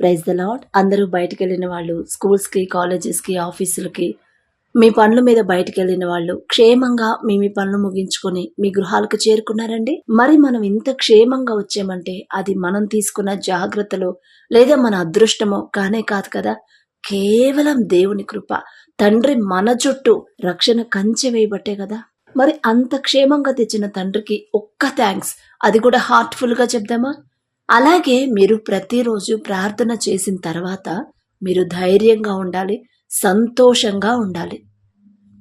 Praise the lot అందరూ బయటికి వెళ్ళిన వాళ్ళు స్కూల్స్కి కాలేజెస్కి ఆఫీసులకి మీ పనుల మీద బయటికి వెళ్ళిన వాళ్ళు క్షేమంగా మీ మీ పనులు ముగించుకొని మీ గృహాలకు చేరుకున్నారండి? మరి మనం ఇంత క్షేమంగా వచ్చామంటే అది మనం తీసుకున్న జాగ్రత్తలు లేదా మన అదృష్టమో కానే కాదు కదా. కేవలం దేవుని కృప తండ్రి మన చుట్టూ రక్షణ కంచె వేయబట్టే కదా. మరి అంత క్షేమంగా తెచ్చిన తండ్రికి ఒక్క థ్యాంక్స్. అది కూడా హార్ట్ఫుల్గా చెప్దామా? అలాగే మీరు ప్రతిరోజు ప్రార్థన చేసిన తర్వాత మీరు ధైర్యంగా ఉండాలి సంతోషంగా ఉండాలి.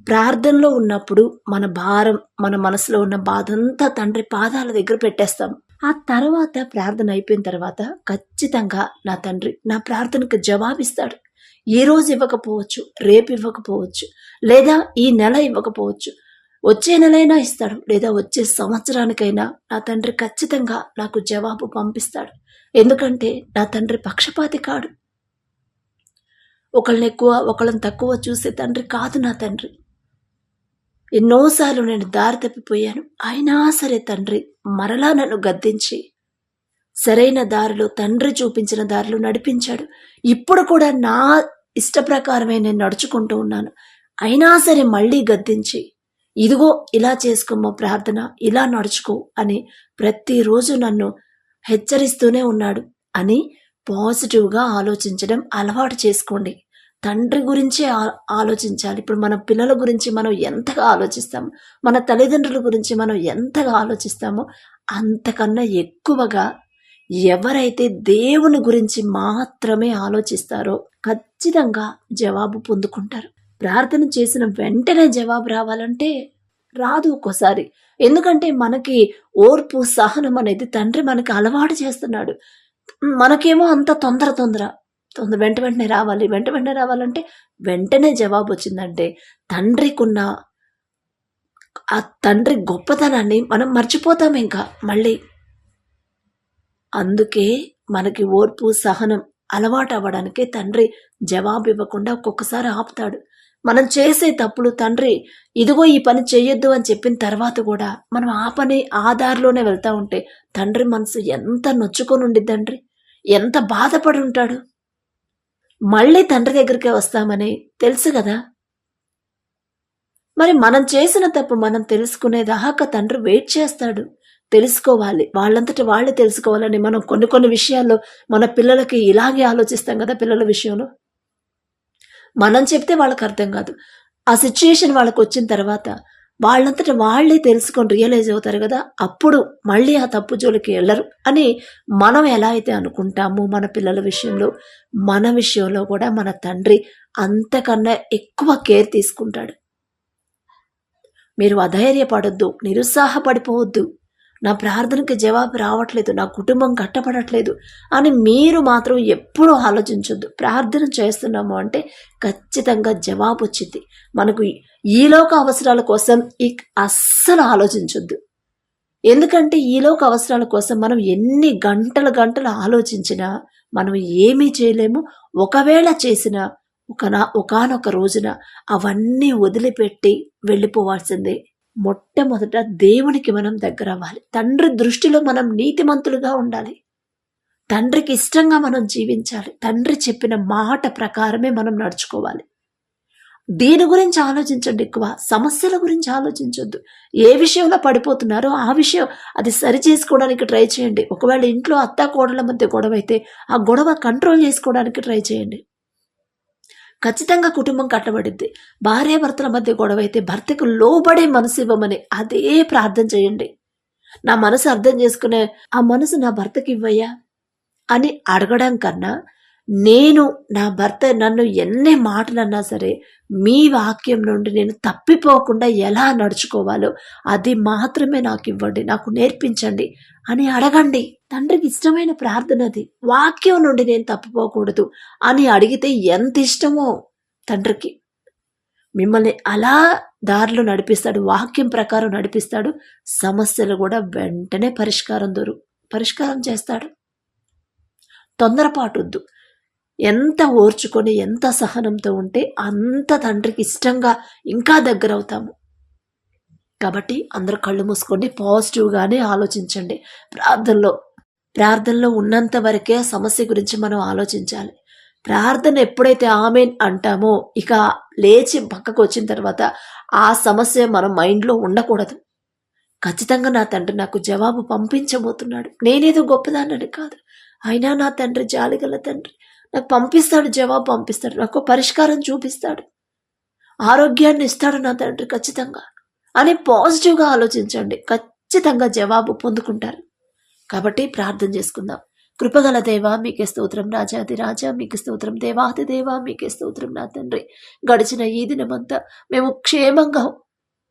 ప్రార్థనలో ఉన్నప్పుడు మన భారం మన మనసులో ఉన్న బాధ అంతా తండ్రి పాదాల దగ్గర పెట్టేస్తాం. ఆ తర్వాత ప్రార్థన అయిపోయిన తర్వాత ఖచ్చితంగా నా తండ్రి నా ప్రార్థనకు జవాబిస్తాడు. ఈ రోజు ఇవ్వకపోవచ్చు రేపు ఇవ్వకపోవచ్చు లేదా ఈ నెల ఇవ్వకపోవచ్చు వచ్చే నెలైనా ఇస్తాడు లేదా వచ్చే సంవత్సరానికైనా నా తండ్రి ఖచ్చితంగా నాకు జవాబు పంపిస్తాడు. ఎందుకంటే నా తండ్రి పక్షపాతి కాడు. ఒకళ్ళని ఎక్కువ ఒకళ్ళని తక్కువ చూసే తండ్రి కాదు నా తండ్రి. ఎన్నోసార్లు నేను దారి తప్పిపోయాను. అయినా సరే తండ్రి మరలా నన్ను గద్దించి సరైన దారిలో తండ్రి చూపించిన దారిలో నడిపించాడు. ఇప్పుడు కూడా నా ఇష్ట ప్రకారమే నేను నడుచుకుంటూ ఉన్నాను. అయినా సరే మళ్ళీ గద్దించి ఇదిగో ఇలా చేసుకోమో ప్రార్థన ఇలా నడుచుకో అని ప్రతిరోజు నన్ను హెచ్చరిస్తూనే ఉన్నాడు అని పాజిటివ్గా ఆలోచించడం అలవాటు చేసుకోండి. తండ్రి గురించే ఆ- ఆలోచించాలి. ఇప్పుడు మన పిల్లల గురించి మనం ఎంతగా ఆలోచిస్తాము? మన తల్లిదండ్రుల గురించి మనం ఎంతగా ఆలోచిస్తామో? అంతకన్నా ఎక్కువగా ఎవరైతే దేవుని గురించి మాత్రమే ఆలోచిస్తారో ఖచ్చితంగా జవాబు పొందుకుంటారు. ప్రార్థన చేసిన వెంటనే జవాబు రావాలంటే రాదు ఒక్కోసారి. ఎందుకంటే మనకి ఓర్పు సహనం అనేది తండ్రి మనకి అలవాటు చేస్తున్నాడు. మనకేమో అంత తొందర తొందర. తొందర వెంట వెంటనే రావాలి. వెంట వెంటనే రావాలంటే వెంటనే జవాబు వచ్చిందంటే తండ్రికున్న ఆ తండ్రి గొప్పతనాన్ని మనం మర్చిపోతాం ఇంకా మళ్ళీ. అందుకే మనకి ఓర్పు సహనం అలవాటు అవ్వడానికి తండ్రి జవాబు ఇవ్వకుండా ఒక్కొక్కసారి ఆపుతాడు. మనం చేసే తప్పులు తండ్రి ఇదిగో ఈ పని చేయొద్దు అని చెప్పిన తర్వాత కూడా మనం ఆ పని ఆ దారిలోనే వెళ్తా ఉంటే తండ్రి మనసు ఎంత నొచ్చుకొని ఉండిద్దండ్రి ఎంత బాధపడి ఉంటాడు? మళ్ళీ తండ్రి దగ్గరికే వస్తామని తెలుసు కదా? మరి మనం చేసిన తప్పు మనం తెలుసుకునేదాకా తండ్రి వెయిట్ చేస్తాడు. తెలుసుకోవాలి. వాళ్ళంతటి వాళ్ళే తెలుసుకోవాలని మనం కొన్ని కొన్ని విషయాల్లో మన పిల్లలకి ఇలాగే ఆలోచిస్తాం కదా పిల్లల విషయంలో. మనం చెప్తే వాళ్ళకి అర్థం కాదు. ఆ సిచ్యుయేషన్ వాళ్ళకి వచ్చిన తర్వాత వాళ్ళంతట వాళ్ళే తెలుసుకొని రియలైజ్ అవుతారు కదా అప్పుడు మళ్ళీ ఆ తప్పు జోలికి వెళ్ళరు అని మనం ఎలా అయితే అనుకుంటామో మన పిల్లల విషయంలో మన విషయంలో కూడా మన తండ్రి అంతకన్నా ఎక్కువ కేర్ తీసుకుంటాడు. మీరు అధైర్యపడొద్దు నిరుత్సాహపడిపోవద్దు. నా ప్రార్థనకి జవాబు రావట్లేదు నా కుటుంబం కట్టపడట్లేదు అని మీరు మాత్రం ఎప్పుడూ ఆలోచించొద్దు. ప్రార్థన చేస్తున్నాము అంటే ఖచ్చితంగా జవాబు వచ్చింది. మనకు ఈలోక అవసరాల కోసం ఈ అస్సలు ఆలోచించొద్దు. ఎందుకంటే ఈలోక అవసరాల కోసం మనం ఎన్ని గంటలు గంటలు ఆలోచించినా మనం ఏమీ చేయలేము. ఒకవేళ చేసినా ఒకనా ఒకనొక రోజున అవన్నీ వదిలిపెట్టి వెళ్ళిపోవాల్సిందే. మొట్టమొదట దేవునికి మనం దగ్గర అవ్వాలి తండ్రి దృష్టిలో మనం నీతిమంతులుగా ఉండాలి. తండ్రికి ఇష్టంగా మనం జీవించాలి. తండ్రి చెప్పిన మాట ప్రకారమే మనం నడుచుకోవాలి. దీని గురించి ఆలోచించండి ఎక్కువ. సమస్యల గురించి ఆలోచించొద్దు. ఏ విషయంలో పడిపోతున్నారో ఆ విషయం అది సరి చేసుకోవడానికి ట్రై చేయండి. ఒకవేళ ఇంట్లో అత్త కోడల మధ్య గొడవ అయితే ఆ గొడవ కంట్రోల్ చేసుకోవడానికి ట్రై చేయండి. ఖచ్చితంగా కుటుంబం కట్టబడిద్ది భార్యాభర్తల మధ్య గొడవ అయితే భర్తకు లోబడే మనసు ఇవ్వమని అదే ప్రార్థన చేయండి. నా మనసు అర్థం చేసుకునే ఆ మనసు నా భర్తకి ఇవ్వయ్యా? అని అడగడం కన్నా నేను నా భర్త నన్ను ఎన్ని మాటలన్నా సరే మీ వాక్యం నుండి నేను తప్పిపోకుండా ఎలా నడుచుకోవాలో అది మాత్రమే నాకు ఇవ్వండి నాకు నేర్పించండి అని అడగండి. తండ్రికి ఇష్టమైన ప్రార్థన అది. వాక్యం నుండి నేను తప్పిపోకూడదు అని అడిగితే ఎంత ఇష్టమో తండ్రికి. మిమ్మల్ని అలా దారిలో నడిపిస్తాడు వాక్యం ప్రకారం నడిపిస్తాడు సమస్యలు కూడా వెంటనే పరిష్కారం దొరు పరిష్కారం చేస్తాడు. తొందరపాటుద్దు ఎంత ఓర్చుకొని ఎంత సహనంతో ఉంటే అంత తండ్రికి ఇష్టంగా ఇంకా దగ్గర అవుతాము కాబట్టి అందరూ కళ్ళు మూసుకోండి పాజిటివ్గానే ఆలోచించండి. ప్రార్థనలో ప్రార్థనలో ఉన్నంత వరకే ఆ సమస్య గురించి మనం ఆలోచించాలి. ప్రార్థన ఎప్పుడైతే ఆమెన్ అంటామో ఇక లేచి పక్కకు వచ్చిన తర్వాత ఆ సమస్య మన మైండ్లో ఉండకూడదు. ఖచ్చితంగా నా తండ్రి నాకు జవాబు పంపించబోతున్నాడు. నేనేదో గొప్పదాన్నని కాదు. అయినా నా తండ్రి జాలిగల తండ్రి. నాకు పంపిస్తాడు జవాబు పంపిస్తాడు నాకు పరిష్కారం చూపిస్తాడు. ఆరోగ్యాన్ని ఇస్తాడు నా తండ్రి ఖచ్చితంగా అని పాజిటివ్గా ఆలోచించండి. ఖచ్చితంగా జవాబు పొందుకుంటారు. కాబట్టి ప్రార్థన చేసుకుందాం. కృపగల దేవా మీకే స్తోత్రం రాజాది రాజా మీకు స్తోత్రం దేవాది దేవా మీకే స్తోత్రం నా తండ్రి. గడిచిన ఈ దినమంతా మేము క్షేమంగా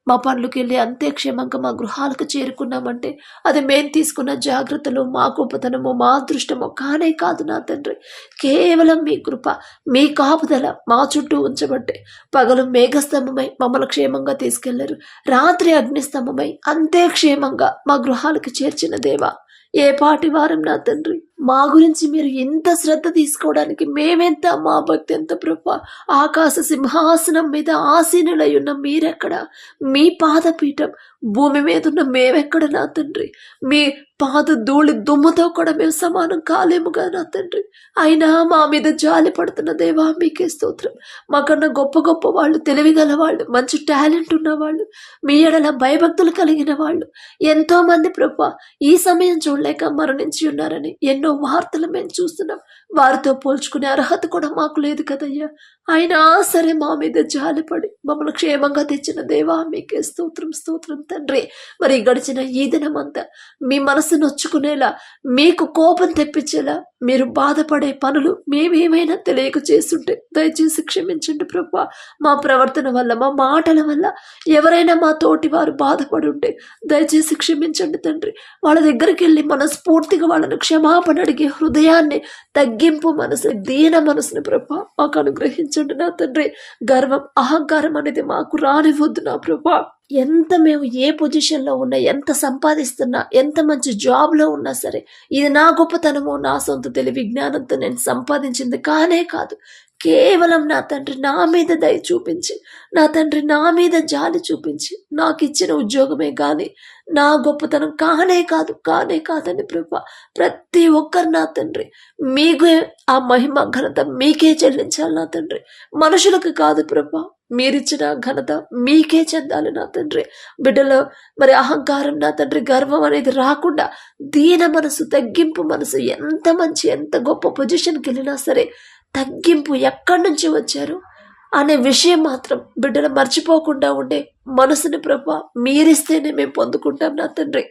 మా పనులకు వెళ్ళి అంతే క్షేమంగా మా గృహాలకు చేరుకున్నామంటే అది మేము తీసుకున్న జాగ్రత్తలు మా గొప్పతనము మా అదృష్టము కానే కాదు నా తండ్రి. కేవలం మీ కృప మీ కాపుదల మా చుట్టూ ఉంచబట్టే పగలు మేఘస్తంభమై మమ్మల్ని క్షేమంగా తీసుకెళ్ళారు. రాత్రి అగ్నిస్తంభమై అంతే క్షేమంగా మా గృహాలకు చేర్చిన దేవా ఏ పాటి వారం నా తండ్రి? మా గురించి మీరు ఎంత శ్రద్ధ తీసుకోవడానికి మేమెంత మా భక్తి ఎంత ప్రభా? ఆకాశ సింహాసనం మీద ఆసీనులై ఉన్న మీరెక్కడ? మీ పాదపీఠం భూమి మీద ఉన్న మేమెక్కడ నా తండ్రి? మీ పాద ధూళి దుమ్ముతో కూడా మేము సమానం కాలేముగా నా తండ్రి. అయినా మా మీద జాలి పడుతున్న దేవా మీకే స్తోత్రం. మాకన్నా గొప్ప గొప్ప వాళ్ళు తెలివిగల వాళ్ళు మంచి టాలెంట్ ఉన్న వాళ్ళు మీ ఎడల భయభక్తులు కలిగిన వాళ్ళు. ఎంతో మంది ప్రభా ఈ సమయం చూడలేక మరణించి ఉన్నారని ఎన్నో వార్తలు మేము చూస్తున్నాం. వారితో పోల్చుకునే అర్హత కూడా మాకు లేదు కదయ్యా. అయినా సరే మా మీద జాలిపడి మమ్మల్ని క్షేమంగా తెచ్చిన దేవా మీకే స్తోత్రం స్తోత్రం తండ్రి. మరి గడిచిన ఈ దినమంతా మీ మనసు నొచ్చుకునేలా మీకు కోపం తెప్పించేలా మీరు బాధపడే పనులు మేమేమైనా తెలియక చేస్తుంటే దయచేసి క్షమించండి ప్రభా. మా ప్రవర్తన వల్ల మా మాటల వల్ల ఎవరైనా మా తోటి వారు బాధపడి ఉంటే దయచేసి క్షమించండి తండ్రి. వాళ్ళ దగ్గరికి వెళ్ళి మనస్ఫూర్తిగా వాళ్ళను క్షమాపణ అడిగే హృదయాన్ని తగ్గి తగ్గింపు మనసు దీన మనసుని ప్రభా మాకు అనుగ్రహించండి నా తండ్రి. గర్వం అహంకారం అనేది మాకు రానివ్వద్దు నా ప్రభా. ఎంత మేము ఏ పొజిషన్లో ఉన్నా ఎంత సంపాదిస్తున్నా ఎంత మంచి జాబ్లో ఉన్నా సరే ఇది నా గొప్పతనము నా సొంత తెలివి జ్ఞానంతో నేను సంపాదించింది కానే కాదు. కేవలం నా తండ్రి నా మీద దయ చూపించి నా తండ్రి నా మీద జాలి చూపించి నాకు ఇచ్చిన ఉద్యోగమే కానీ నా గొప్పతనం కానే కాదు కానే కాదండి ప్రభా ప్రతి ఒక్కరు నా తండ్రి. మీకు ఆ మహిమ ఘనత మీకే చెల్లించాలి నా తండ్రి. మనుషులకు కాదు ప్రభా మీరిచ్చిన ఘనత మీకే చెందాలి నా తండ్రి. బిడ్డలో మరి అహంకారం నా తండ్రి గర్వం అనేది రాకుండా దీన మనసు తగ్గింపు మనసు ఎంత మంచి ఎంత గొప్ప పొజిషన్కి వెళ్ళినా సరే తగ్గింపు ఎక్కడి నుంచి వచ్చారు? అనే విషయం మాత్రం బిడ్డలు మర్చిపోకుండా ఉండే మనసుని ప్రభ మీరిస్తేనే మేము పొందుకుంటాం నా తండ్రి.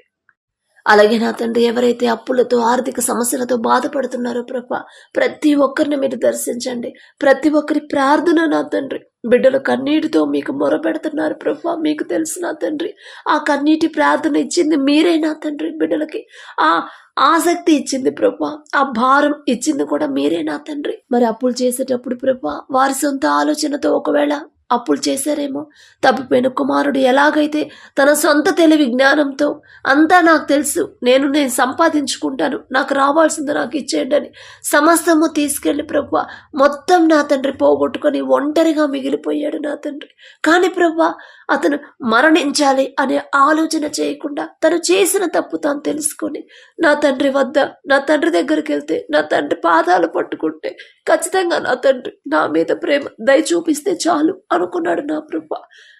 అలాగే నా తండ్రి ఎవరైతే అప్పులతో ఆర్థిక సమస్యలతో బాధపడుతున్నారో ప్రభ ప్రతి ఒక్కరిని మీరు దర్శించండి. ప్రతి ఒక్కరి ప్రార్థన నా తండ్రి. బిడ్డలు కన్నీటితో మీకు మొరపెడుతున్నారు ప్రభ మీకు తెలుసు నా తండ్రి. ఆ కన్నీటి ప్రార్థన ఇచ్చింది మీరే నా తండ్రి బిడ్డలకి. ఆ ఆసక్తి ఇచ్చింది ప్రభా. ఆ భారం ఇచ్చింది కూడా మీరే నా తండ్రి. మరి అప్పులు చేసేటప్పుడు ప్రభా వారి సొంత ఆలోచనతో ఒకవేళ అప్పులు చేశారేమో తప్పిపోయిన కుమారుడు ఎలాగైతే తన సొంత తెలివి జ్ఞానంతో అంతా నాకు తెలుసు నేను నేను సంపాదించుకుంటాను నాకు రావాల్సింది నాకు ఇచ్చేయండి అని సమస్తము తీసుకెళ్ళి ప్రభు మొత్తం నా తండ్రి పోగొట్టుకొని ఒంటరిగా మిగిలిపోయాడు నా తండ్రి. కానీ ప్రభు అతను మరణించాలి అనే ఆలోచన చేయకుండా తను చేసిన తప్పు తాను తెలుసుకొని నా తండ్రి వద్ద నా తండ్రి దగ్గరికి వెళ్తే నా తండ్రి పాదాలు పట్టుకుంటే ఖచ్చితంగా నా తండ్రి నా మీద ప్రేమ దయ చూపిస్తే చాలు అనుకున్నాడు నా ప్రభ.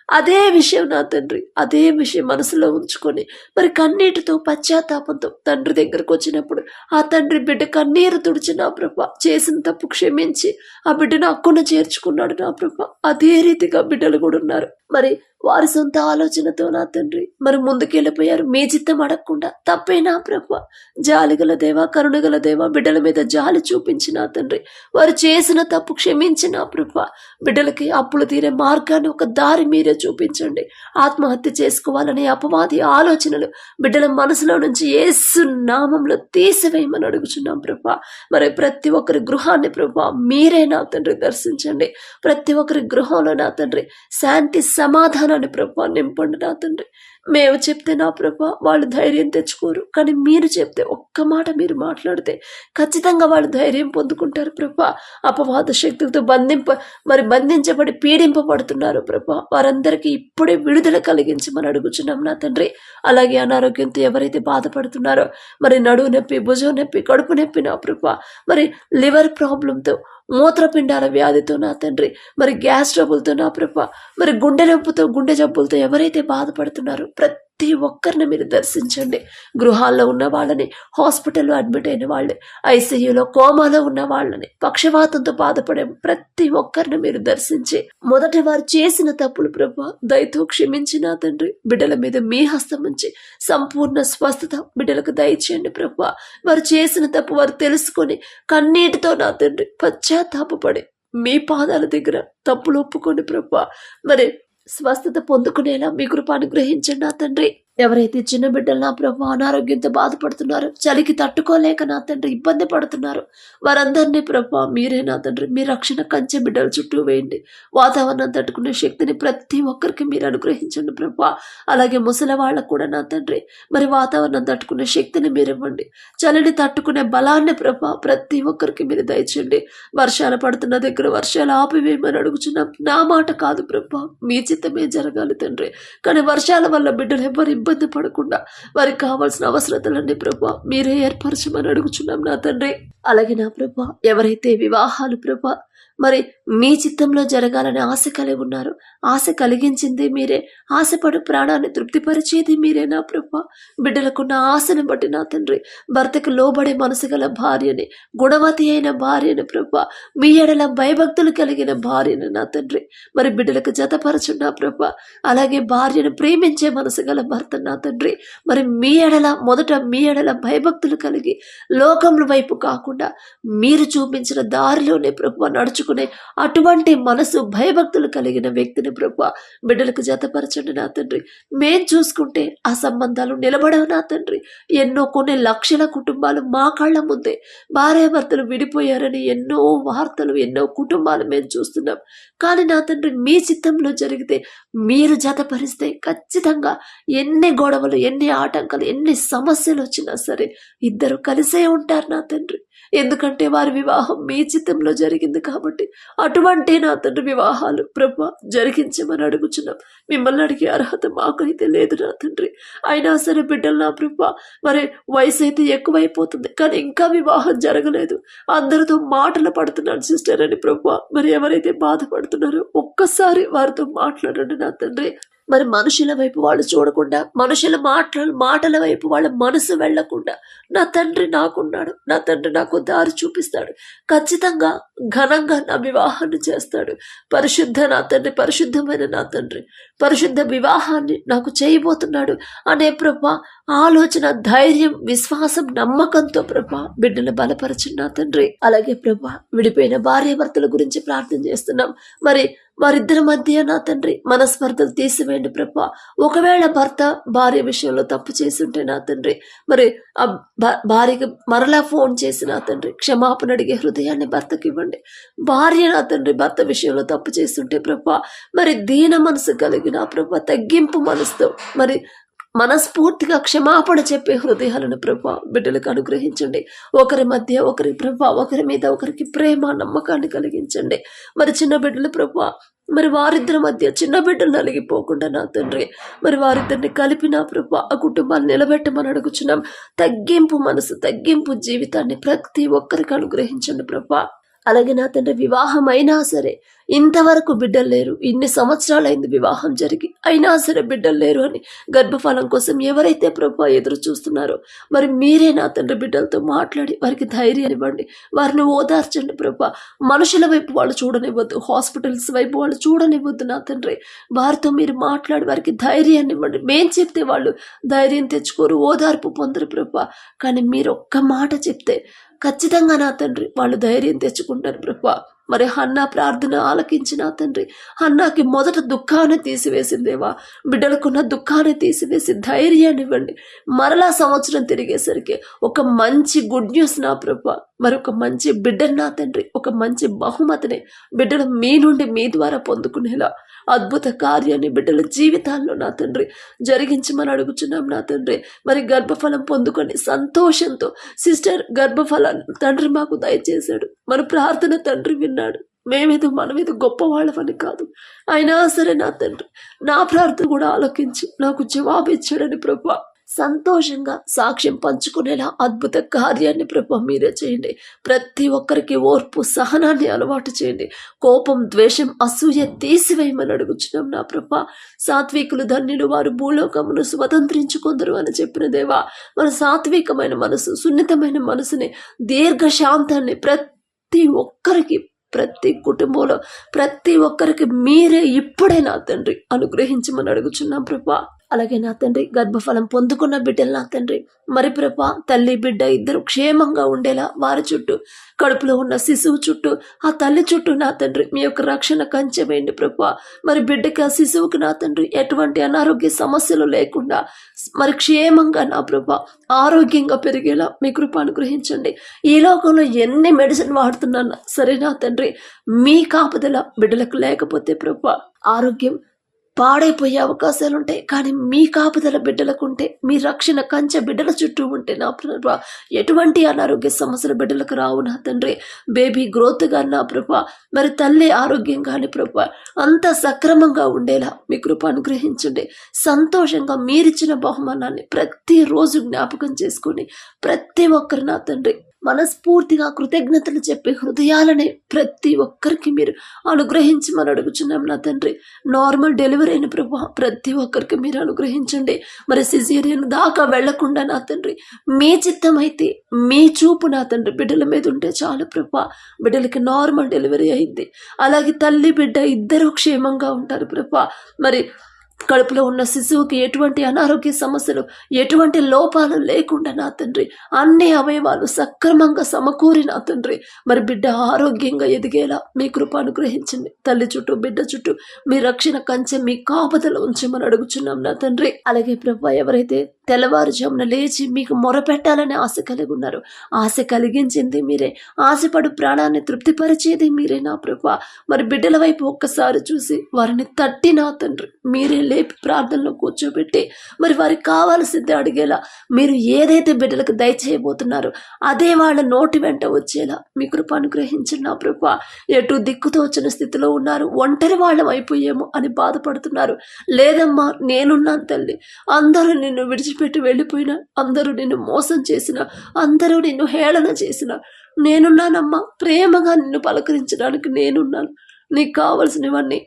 అదే విషయం నా తండ్రి అదే విషయం మనసులో ఉంచుకొని మరి కన్నీటితో పశ్చాత్తాపంతో తండ్రి దగ్గరకు వచ్చినప్పుడు ఆ తండ్రి బిడ్డ కన్నీరు తుడిచి నా ప్రభ చేసిన తప్పు క్షమించి ఆ బిడ్డను అక్కున చేర్చుకున్నాడు నా ప్రభ. అదే రీతిగా బిడ్డలు కూడా ఉన్నారు. మరి వారి సొంత ఆలోచనతో నా తండ్రి మరి ముందుకెళ్ళిపోయారు. మీ చిత్తం అడగకుండా తప్పేనా ప్రభు? జాలిగల దేవా కరుణగల దేవా బిడ్డల మీద జాలి చూపించిన తండ్రి. వారు చేసిన తప్పు క్షమించిన ప్రభు. బిడ్డలకి అప్పులు తీరే మార్గాన్ని ఒక దారి మీరే చూపించండి. ఆత్మహత్య చేసుకోవాలనే అపవాది ఆలోచనలు బిడ్డల మనసులో నుంచి ఏసు నామంలో తీసివేయమని అడుగుచున్నాం ప్రభు. మరి ప్రతి ఒక్కరి గృహాన్ని ప్రభు మీరే నా తండ్రి దర్శించండి. ప్రతి ఒక్కరి గృహంలో నా తండ్రి శాంతి సమాధానం సమాధానాన్ని ప్రభా నింపండి నా తండ్రి. మేము చెప్తే నా ప్రభా వాళ్ళు ధైర్యం తెచ్చుకోరు. కానీ మీరు చెప్తే ఒక్క మాట మీరు మాట్లాడితే ఖచ్చితంగా వాళ్ళు ధైర్యం పొందుకుంటారు ప్రభా. అపవాద శక్తులతో బంధింప మరి బంధించబడి పీడింపబడుతున్నారు ప్రభా. వారందరికీ ఇప్పుడే విడుదల కలిగించి మనం అడుగుచున్నాం నా తండ్రి. అలాగే అనారోగ్యంతో ఎవరైతే బాధపడుతున్నారో మరి నడువు నొప్పి భుజం నొప్పి కడుపు నొప్పి నా ప్రభా. మరి లివర్ ప్రాబ్లంతో మూత్రపిండాల వ్యాధితో నా తండ్రి. మరి గ్యాస్ ట్రబుల్తో నా ప్రభ. మరి గుండె నొప్పుతో గుండె జబ్బులతో ఎవరైతే బాధపడుతున్నారో ప్రతి ఒక్కరిని మీరు దర్శించండి. గృహాల్లో ఉన్న వాళ్ళని హాస్పిటల్లో అడ్మిట్ అయిన వాళ్ళని ఐసీయూలో కోమాలో ఉన్న వాళ్ళని పక్షవాతంతో బాధపడే ప్రతి ఒక్కరిని మీరు దర్శించి మొదట వారు చేసిన తప్పులు ప్రభా దయతో క్షమించి నా తండ్రి. బిడ్డల మీద మీ హస్తం ఉంచి సంపూర్ణ స్వస్థత బిడ్డలకు దయచేయండి ప్రభు. వారు చేసిన తప్పు వారు తెలుసుకొని కన్నీటితో నా తండ్రి పశ్చాత్తాపడి మీ పాదాల దగ్గర తప్పులు ఒప్పుకొని ప్రభు. మరి స్వస్థత పొందుకునేలా మీ కృప అనుగ్రహించండి నా తండ్రి. ఎవరైతే చిన్న బిడ్డలు నా ప్రభు అనారోగ్యంతో బాధపడుతున్నారు చలికి తట్టుకోలేక నా తండ్రి ఇబ్బంది పడుతున్నారు వారందరినీ ప్రభు మీరే నా తండ్రి మీ రక్షణ కంచె బిడ్డల చుట్టూ వేయండి. వాతావరణం తట్టుకునే శక్తిని ప్రతి ఒక్కరికి మీరు అనుగ్రహించండి ప్రభు. అలాగే ముసలి వాళ్ళకు కూడా నా తండ్రి మరి వాతావరణం తట్టుకునే శక్తిని మీరు ఇవ్వండి. చలిని తట్టుకునే బలాన్ని ప్రభా ప్రతి ఒక్కరికి మీరు దయచండి వర్షాలు పడుతున్న దగ్గర వర్షాలు ఆపివేయమని అడుగుచున్నాం నా మాట కాదు ప్రభా. మీ చిత్తమే జరగాలి తండ్రి. కానీ వర్షాల వల్ల బిడ్డలు ఎవరి ఇబ్బంది పడకుండా వారికి కావాల్సిన అవసరతలన్నీ ప్రభు మీరే ఏర్పరచమని అడుగుచున్నాం నా తండ్రి. అలాగే నా ప్రభా ఎవరైతే వివాహాలు ప్రభా మరి మీ చిత్తంలో జరగాలని ఆశ కలిగి ఉన్నారు. ఆశ కలిగించింది మీరే. ఆశపడు ప్రాణాన్ని తృప్తిపరిచేది మీరే నా ప్రభా? బిడ్డలకున్న ఆశను బట్టి నా తండ్రి భర్తకు లోబడే మనసు గల భార్యని గుణవతి అయిన భార్యను ప్రభ మీ ఎడల భయభక్తులు కలిగిన భార్యను నా తండ్రి. మరి బిడ్డలకు జతపరచు నా ప్రభ. అలాగే భార్యను ప్రేమించే మనసు గల భర్త నా తండ్రి. మరి మీ ఎడల మొదట మీ ఎడల భయభక్తులు కలిగి లోకముల వైపు కాకుండా మీరు చూపించిన దారిలోనే ప్రభు నడుచుకునే అటువంటి మనసు భయభక్తులు కలిగిన వ్యక్తిని ప్రభు బిడ్డలకు జతపరచండి నా తండ్రి. మేం చూసుకుంటే ఆ సంబంధాలు నిలబడవు నా తండ్రి. ఎన్నో కొన్ని లక్షల కుటుంబాలు మా కళ్ళ ముందే భార్యాభర్తలు విడిపోయారని ఎన్నో వార్తలు ఎన్నో కుటుంబాలు మేము చూస్తున్నాం. కానీ నా తండ్రి మీ చిత్తంలో జరిగితే మీరు జతపరిస్తే ఖచ్చితంగా ఎన్ని గొడవలు ఎన్ని ఆటంకాలు ఎన్ని సమస్యలు వచ్చినా సరే ఇద్దరు కలిసే ఉంటారు నా తండ్రి. ఎందుకంటే వారి వివాహం మీ చిత్తంలో జరిగింది కాబట్టి అటువంటి నా తండ్రి వివాహాలు ప్రభా జరిగించమని అడుగుచున్నాం. మిమ్మల్ని అడిగే అర్హత మాకైతే లేదు నా తండ్రి. అయినా సరే బిడ్డలు నా ప్రభా మరి వయసు అయితే ఎక్కువైపోతుంది. కానీ ఇంకా వివాహం జరగలేదు. అందరితో మాటలు పడుతున్నాను సిస్టర్ అని ప్రభా మరి ఎవరైతే బాధపడుతున్నారో ఒక్కసారి వారితో మాట్లాడండి నా తండ్రి. మరి మనుషుల వైపు వాళ్ళు చూడకుండా మనుషుల మాటల మాటల వైపు వాళ్ళ మనసు వెళ్ళకుండా నా తండ్రి నాకున్నాడు నా తండ్రి నాకు దారి చూపిస్తాడు ఖచ్చితంగా ఘనంగా నా వివాహాన్ని చేస్తాడు. పరిశుద్ధ నా తండ్రి పరిశుద్ధమైన నా తండ్రి పరిశుద్ధ వివాహాన్ని నాకు చేయబోతున్నాడు అనే ప్రభ ఆలోచన ధైర్యం విశ్వాసం నమ్మకంతో ప్రభ బిడ్డను బలపరచిన నా తండ్రి. అలాగే ప్రభ విడిపోయిన భార్యాభర్తల గురించి ప్రార్థన చేస్తున్నాం. మరి వారిద్దరి మధ్య నా తండ్రి మనస్పర్ధలు తీసివేయండి ప్రభా. ఒకవేళ భర్త భార్య విషయంలో తప్పు చేస్తుంటే నా తండ్రి మరి ఆ భార్యకి మరలా ఫోన్ చేసి నా తండ్రి క్షమాపణ అడిగే హృదయాన్ని భర్తకి ఇవ్వండి. భార్య నా తండ్రి భర్త విషయంలో తప్పు చేస్తుంటే ప్రభా మరి దీన మనసు కలిగిన ప్రభా తగ్గింపు మనసుతో మరి మనస్ఫూర్తిగా క్షమాపణ చెప్పే హృదయాలను ప్రభా బిడ్డలకు అనుగ్రహించండి. ఒకరి మధ్య ఒకరి ప్రభా ఒకరి మీద ఒకరికి ప్రేమ నమ్మకాన్ని కలిగించండి. మరి చిన్న బిడ్డలు ప్రభా మరి వారిద్దరి మధ్య చిన్న బిడ్డలు నలిగిపోకుండా నా తండ్రి మరి వారిద్దరిని కలిపి నా ఆ కుటుంబాన్ని నిలబెట్టమని అడుగుచున్నాం. తగ్గింపు మనసు తగ్గింపు జీవితాన్ని ప్రతి ఒక్కరికి అనుగ్రహించండి ప్రభా. అలాగే నా తండ్రి వివాహం అయినా సరే ఇంతవరకు బిడ్డలు లేరు. ఇన్ని సంవత్సరాలైంది వివాహం జరిగి అయినా సరే బిడ్డలు లేరు అని గర్భఫలం కోసం ఎవరైతే ప్రభు ఎదురు చూస్తున్నారో మరి మీరే నా తండ్రి బిడ్డలతో మాట్లాడి వారికి ధైర్యం ఇవ్వండి. వారిని ఓదార్చండి ప్రభు. మనుషుల వైపు వాళ్ళు చూడనివ్వద్దు హాస్పిటల్స్ వైపు వాళ్ళు చూడనివ్వద్దు నా తండ్రి. వారితో మీరు మాట్లాడి వారికి ధైర్యాన్ని ఇవ్వండి. మేం చెప్తే వాళ్ళు ధైర్యం తెచ్చుకోరు ఓదార్పు పొందరు ప్రభు. కానీ మీరు ఒక్క మాట చెప్తే ఖచ్చితంగా నా తండ్రి వాళ్ళు ధైర్యం తెచ్చుకుంటారు ప్రభా. మరి హన్నా ప్రార్థన ఆలకించిన తండ్రి హన్నాకి మొదట దుఃఖాన్ని తీసివేసిందేవా బిడ్డలకున్న దుఃఖాన్ని తీసివేసి ధైర్యాన్ని ఇవ్వండి. మరలా సంవత్సరం తిరిగేసరికి ఒక మంచి గుడ్ న్యూస్ నా ప్రభ మరొక మంచి బిడ్డను నా తండ్రి ఒక మంచి బహుమతిని బిడ్డలు మీ నుండి మీ ద్వారా పొందుకునేలా అద్భుత కార్యాన్ని బిడ్డల జీవితాల్లో నా తండ్రి జరిగించమని అడుగుచున్నాం నా తండ్రి. మరి గర్భఫలం పొందుకొని సంతోషంతో సిస్టర్ గర్భఫలం తండ్రి మాకు దయచేశాడు. మన ప్రార్థన తండ్రి విన్నాడు మేమేదో మనమేదో గొప్పవాళ్ళమని కాదు. అయినా సరే నా తండ్రి నా ప్రార్థన కూడా ఆలోకించి. నాకు జవాబు ఇచ్చాడని ప్రభా. సంతోషంగా సాక్ష్యం పంచుకునేలా అద్భుత కార్యాన్ని ప్రభా మీరే చేయండి. ప్రతి ఒక్కరికి ఓర్పు సహనాన్ని అలవాటు చేయండి. కోపం ద్వేషం అసూయ తీసివేయమని అడుగుచున్నాం నా ప్రభా. సాత్వికులు ధన్యులు వారు భూలోకమును స్వతంత్రించుకుందరు అని చెప్పిన దేవా మన సాత్వికమైన మనసు సున్నితమైన మనసుని దీర్ఘశాంతాన్ని ప్రతి ఒక్కరికి ప్రతి కుటుంబంలో ప్రతి ఒక్కరికి మీరే ఇప్పుడే నా తండ్రి అనుగ్రహించమని అడుగుచున్నాం ప్రభా. అలాగే నా తండ్రి గర్భఫలం పొందుకున్న బిడ్డలు నా తండ్రి. మరి ప్రభా తల్లి బిడ్డ ఇద్దరు క్షేమంగా ఉండేలా వారి చుట్టూ కడుపులో ఉన్న శిశువు చుట్టూ ఆ తల్లి చుట్టూ నా తండ్రి. మీ యొక్క రక్షణ కంచె వేయండి ప్రభా. మరి బిడ్డకి ఆ శిశువుకి నా తండ్రి ఎటువంటి అనారోగ్య సమస్యలు లేకుండా మరి క్షేమంగా నా ప్రభా ఆరోగ్యంగా పెరిగేలా మీ కృప అనుగ్రహించండి. ఈ లోకంలో ఎన్ని మెడిసిన్ వాడుతున్నాను సరే నా తండ్రి మీ కాపుదల బిడ్డలకు లేకపోతే ప్రభా ఆరోగ్యం పాడైపోయే అవకాశాలు ఉంటాయి. కానీ మీ కాపుదల బిడ్డలకు ఉంటే మీ రక్షణ కంచె బిడ్డల చుట్టూ ఉంటే నా ప్రభా ఎటువంటి అనారోగ్య సమస్యలు బిడ్డలకు రావు నా తండ్రి? బేబీ గ్రోత్గా నా ప్రభా మరి తల్లి ఆరోగ్యంగాని ప్రభా అంత సక్రమంగా ఉండేలా మీ కృప అనుగ్రహించండి. సంతోషంగా మీరిచ్చిన బహుమానాన్ని ప్రతిరోజు జ్ఞాపకం చేసుకొని ప్రతి ఒక్కరు నా తండ్రి మనస్ఫూర్తిగా కృతజ్ఞతలు చెప్పే హృదయాలనే ప్రతి ఒక్కరికి మీరు అనుగ్రహించి మనం అడుగుచున్నాం నా తండ్రి. నార్మల్ డెలివరీ అయిన ప్రభు ప్రతి ఒక్కరికి మీరు అనుగ్రహించండి. మరి సిజేరియన్ దాకా వెళ్ళకుండా నా తండ్రి మీ చిత్తం అయితే మీ చూపు నా తండ్రి బిడ్డల మీద ఉంటే చాలు ప్రభా. బిడ్డలకి నార్మల్ డెలివరీ అయింది. అలాగే తల్లి బిడ్డ ఇద్దరు క్షేమంగా ఉంటారు ప్రభు. మరి కడుపులో ఉన్న శిశువుకి ఎటువంటి అనారోగ్య సమస్యలు ఎటువంటి లోపాలు లేకుండా నా తండ్రి అన్ని అవయవాలు సక్రమంగా సమకూరి నా తండ్రి. మరి బిడ్డ ఆరోగ్యంగా ఎదిగేలా మీ కృప అనుగ్రహించండి. తల్లి చుట్టూ బిడ్డ చుట్టూ మీ రక్షణ కంచె మీ కాపుదల ఉంచమని అడుగుచున్నాం నా తండ్రి. అలాగే ప్రభు ఎవరైతే తెల్లవారుజామున లేచి మీకు మొరపెట్టాలని ఆశ కలిగి ఉన్నారు ఆశ కలిగించింది మీరే ఆశపడు ప్రాణాన్ని తృప్తిపరిచేది మీరే నా ప్రభు. మరి బిడ్డల వైపు ఒక్కసారి చూసి వారిని తట్టి నా తండ్రి. మీరే లేపి ప్రార్థనలో కూర్చోబెట్టి మరి వారికి కావాల్సింది అడిగేలా మీరు ఏదైతే బిడ్డలకు దయచేయబోతున్నారో అదే వాళ్ళ నోటి వెంట వచ్చేలా మీ కృప అనుగ్రహించిన నా ప్రభా. ఎటు దిక్కుతో వచ్చిన స్థితిలో ఉన్నారు ఒంటరి వాళ్ళం అయిపోయేమో అని బాధపడుతున్నారు. లేదమ్మా నేనున్నాను తల్లి. అందరూ నిన్ను విడిచిపెట్టి వెళ్ళిపోయినా అందరూ నిన్ను మోసం చేసిన అందరూ నిన్ను హేళన చేసిన నేనున్నానమ్మా. ప్రేమగా నిన్ను పలకరించడానికి నేనున్నాను. నీకు కావలసినవన్నీ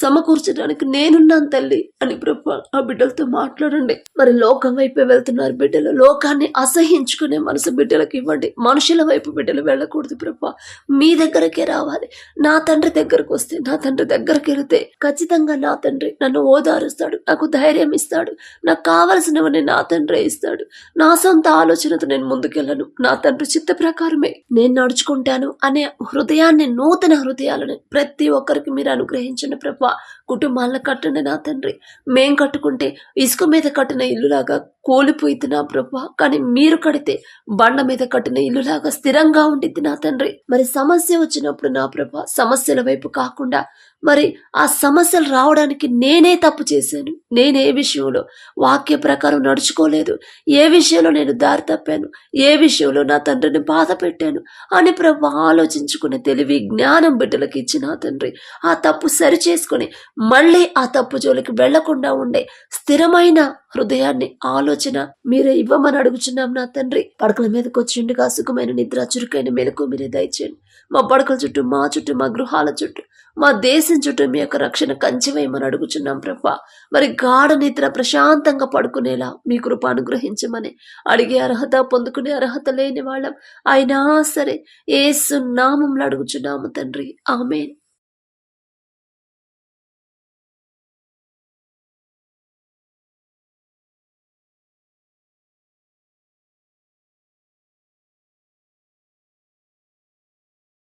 సమకూర్చడానికి నేనున్నాను తల్లి అని ప్రభు ఆ బిడ్డలతో మాట్లాడండి. మరి లోకం వైపే వెళ్తున్నారు బిడ్డలు. లోకాన్ని అసహించుకునే మనసు బిడ్డలకు ఇవ్వండి. మనుషుల వైపు బిడ్డలు వెళ్ళకూడదు ప్రభు. మీ దగ్గరకే రావాలి. నా తండ్రి దగ్గరకు వస్తే నా తండ్రి దగ్గరికి వెళితే ఖచ్చితంగా నా తండ్రి నన్ను ఓదారుస్తాడు. నాకు ధైర్యం ఇస్తాడు. నాకు కావలసినవన్నీ నా తండ్రి ఇస్తాడు. నా సొంత ఆలోచనతో నేను ముందుకెళ్ళను. నా తండ్రి చిత్త ప్రకారమే నేను నడుచుకుంటాను అనే హృదయాన్ని నూతన హృదయాలను ప్రతి ఒక్కరికి మీరు అనుగ్రహించండి ప్రభా. కుటుంబాలను కట్టండి నా తండ్రి. మేం కట్టుకుంటే ఇసుక మీద కట్టిన ఇల్లులాగా కూలిపోయింది నా ప్రభా కానీ మీరు కడితే బండ మీద కట్టిన ఇల్లులాగా స్థిరంగా ఉండిద్ది నా తండ్రి. మరి సమస్య వచ్చినప్పుడు నా ప్రభా సమస్యల వైపు కాకుండా మరి ఆ సమస్యలు రావడానికి నేనే తప్పు చేశాను. నేనే విషయంలో వాక్య ప్రకారం నడుచుకోలేదు. ఏ విషయంలో నేను దారి తప్పాను. ఏ విషయంలో నా తండ్రిని బాధ పెట్టాను అని ప్రభు ఆలోచించుకునే తెలివి జ్ఞానం బిడ్డలకు ఇచ్చిన తండ్రి ఆ తప్పు సరి చేసుకుని మళ్ళీ ఆ తప్పు జోలికి వెళ్ళకుండా ఉండే స్థిరమైన హృదయాన్ని ఆలోచన మీరే ఇవ్వమని అడుగుచున్నాం నా తండ్రి. పడకల మీదకి వచ్చిండుగా సుఖమైన నిద్ర చురుకైన మెలకు మీరే దయచేయండి. మా పడకల చుట్టూ మా చుట్టూ మా గృహాల చుట్టూ మా దేశం చుట్టూ మీ యొక్క రక్షణ కంచివేయమని అడుగుచున్నాం ప్రభా. మరి గాఢ నిద్ర ప్రశాంతంగా పడుకునేలా మీ కృప అనుగ్రహించమని అడిగే అర్హత పొందుకునే అర్హత లేని వాళ్ళం. అయినా సరే ఏసు నామంలో అడుగుచున్నాము తండ్రి. ఆమెన్.